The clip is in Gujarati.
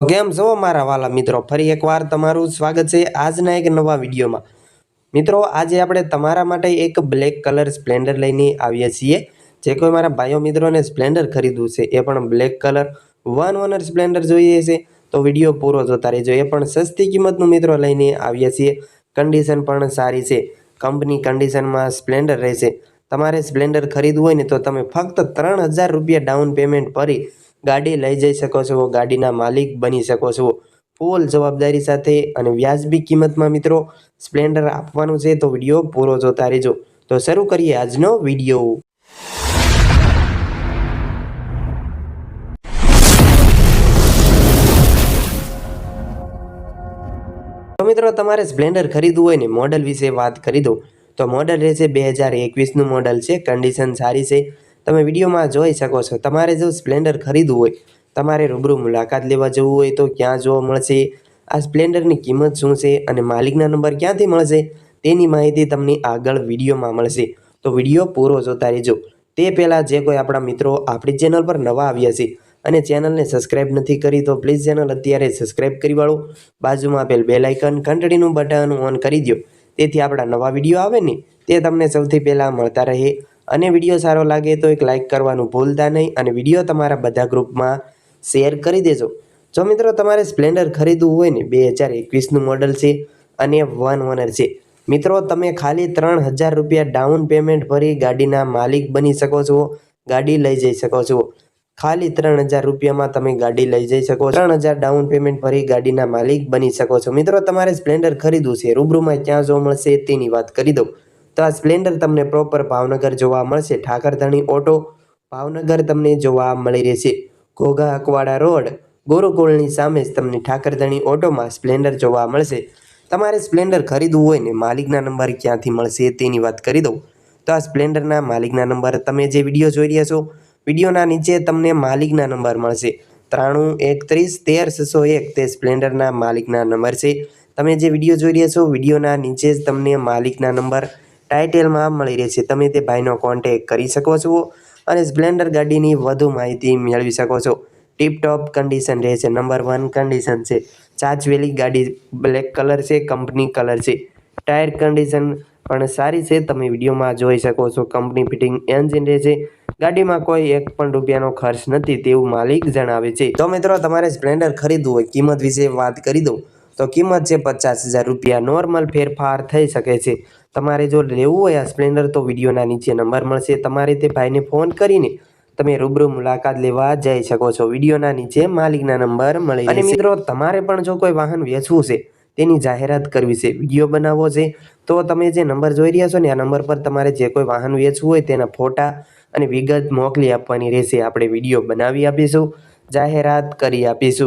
કેમ છો મારા વાલા મિત્રો, ફરી એકવાર તમારું સ્વાગત છે આજના એક નવા વિડીયોમાં. મિત્રો, આજે આપણે તમારા માટે એક બ્લેક કલર સ્પ્લેન્ડર લઈને આવીએ છીએ. જે કોઈ મારા ભાઈઓ મિત્રોને સ્પ્લેન્ડર ખરીદવું છે, એ પણ black colour. One owner Splendor જોઈએ છે, તો વીડિયો પૂરો જોતા રહેજો. એ પણ સસ્તી કિંમતનું મિત્રો લઈને આવીએ છીએ. કન્ડિશન પણ સારી છે. કંપની કન્ડિશનમાં સ્પ્લેન્ડર રહેશે. તમારે સ્પ્લેન્ડર ખરીદવું હોય ને તો તમે ફક્ત ત્રણ હજાર રૂપિયા ડાઉન પેમેન્ટ ભરી ગાડી લઈ જઈ શકો છો, ગાડીના માલિક બની શકો છો. ફૂલ જવાબદારી સાથે અને વ્યાજબી કિંમતમાં મિત્રો સ્પ્લેન્ડર આપવાનું છે તો વીડિયો પૂરો જોતા રહેજો. તો શરૂ કરીએ આજનો વીડિયો. મિત્રો તમારે સ્પ્લેન્ડર ખરીદવું હોય ને મોડલ વિશે વાત કરી દઉં. તો મોડલ રહેશે બે હજાર એકવીસનું મોડલ છે કન્ડિશન સારી છે. તમે વિડીયોમાં જોઈ શકો છો. તમારે જો સ્પ્લેન્ડર ખરીદવું હોય, તમારે રૂબરૂ મુલાકાત લેવા જવું હોય તો ક્યાં જોવા મળશે? આ સ્પ્લેન્ડરની કિંમત શું છે અને માલિકના નંબર ક્યાંથી મળશે? તેની માહિતી તમને આગળ વિડીયોમાં મળશે. તો વીડિયો પૂરો જોતા રહેજો. તે પહેલાં જે કોઈ આપણા મિત્રો આપણી ચેનલ પર નવા આવ્યા છે અને ચેનલને સબસ્ક્રાઇબ નથી કરી તો પ્લીઝ ચેનલ અત્યારે સબસ્ક્રાઇબ કરી વાળો. બાજુમાં આપેલ બેલ આઇકન ઘંટડીનું બટન ઓન કરી દો તેથી આપણા નવા વીડિયો આવે ને, તે તમને સૌથી પહેલાં મળતા રહે. અને વીડિયો સારો લાગે તો એક લાઇક કરવાનું ભૂલતા નહીં અને વીડિયો તમારા બધા ગ્રુપમાં શેર કરી દેજો. જો મિત્રો તમારે સ્પ્લેન્ડર ખરીદવું હોય ને, બે હજાર એકવીસનું મોડલ છે અને વન ઓનર છે. મિત્રો, તમે ખાલી ત્રણ હજાર રૂપિયા ડાઉન પેમેન્ટ ભરી ગાડીના માલિક બની શકો છો, ગાડી લઈ જઈ શકો છો. ખાલી ત્રણ હજાર રૂપિયામાં તમે ગાડી લઈ જઈ શકો ત્રણ હજાર ડાઉન પેમેન્ટ ભરી ગાડીના માલિક બની શકો છો. મિત્રો, તમારે સ્પ્લેન્ડર ખરીદવું છે, રૂબરૂમાં ક્યાં જોવા મળશે તેની વાત કરી દઉં. તો આ સ્પ્લેન્ડર તમને પ્રોપર ભાવનગર જોવા મળશે. ઠાકરધણી ઓટો ભાવનગર તમને જોવા મળી રહેશે. ઘોઘા અકવાડા રોડ, ગુરુકુળની સામે જ તમને ઠાકરધણી ઓટોમાં સ્પ્લેન્ડર જોવા મળશે. તમારે સ્પ્લેન્ડર ખરીદવું હોય ને માલિકના નંબર ક્યાંથી મળશે તેની વાત કરી દઉં. તો આ સ્પ્લેન્ડરના માલિકના નંબર તમે જે વીડિયો જોઈ રહ્યા છો, વિડીયોના નીચે તમને માલિકના નંબર મળશે. ત્રાણું, એકત્રીસ, તેર, છસો એક તે સ્પ્લેન્ડરના માલિકના નંબર છે. તમે જે વીડિયો જોઈ રહ્યા છો, વિડીયોના નીચે જ તમને માલિકના નંબર ટાઇટેલમાં મળી રહેશે તમે તે ભાઈનો કોન્ટેક કરી શકો છો અને સ્પ્લેન્ડર ગાડીની વધુ માહિતી મેળવી શકો છો. ટીપટોપ કન્ડિશન રહેશે નંબર વન કન્ડિશન છે. ચાચવેલી ગાડી બ્લેક કલર છે કંપની કલર છે. ટાયર કન્ડિશન પણ સારી છે. તમે વિડીયોમાં જોઈ શકો છો. કંપની ફિટિંગ એન્જિન રહેશે ગાડીમાં કોઈ એક પણ રૂપિયાનો ખર્ચ નથી તેવું માલિક જણાવે છે. તો મિત્રો, તમારે સ્પ્લેન્ડર ખરીદવું હોય, કિંમત વિશે વાત કરી દઉં. તો કિંમત છે પચાસ હજાર રૂપિયા. નોર્મલ ફેરફાર થઈ શકે છે. તમારે જો લેવું હોય આ સ્પ્લેન્ડર તો વિડીયોના નીચે નંબર મળશે. તમારે તે ભાઈને ફોન કરીને તમે રૂબરૂ મુલાકાત લેવા જઈ શકો છો. વિડીયોના નીચે માલિકના નંબર મળી અને મિત્રો તમારે પણ જો કોઈ વાહન વેચવું છે તેની જાહેરાત કરવી છે. વીડિયો બનાવવો છે તો તમે જે નંબર જોઈ રહ્યા છો ને આ નંબર પર તમારે જે કોઈ વાહન વેચવું હોય તેના ફોટા અને વિગત મોકલી આપવાની રહેશે. આપણે વીડિયો બનાવી આપીશું જાહેરાત કરી આપીશું.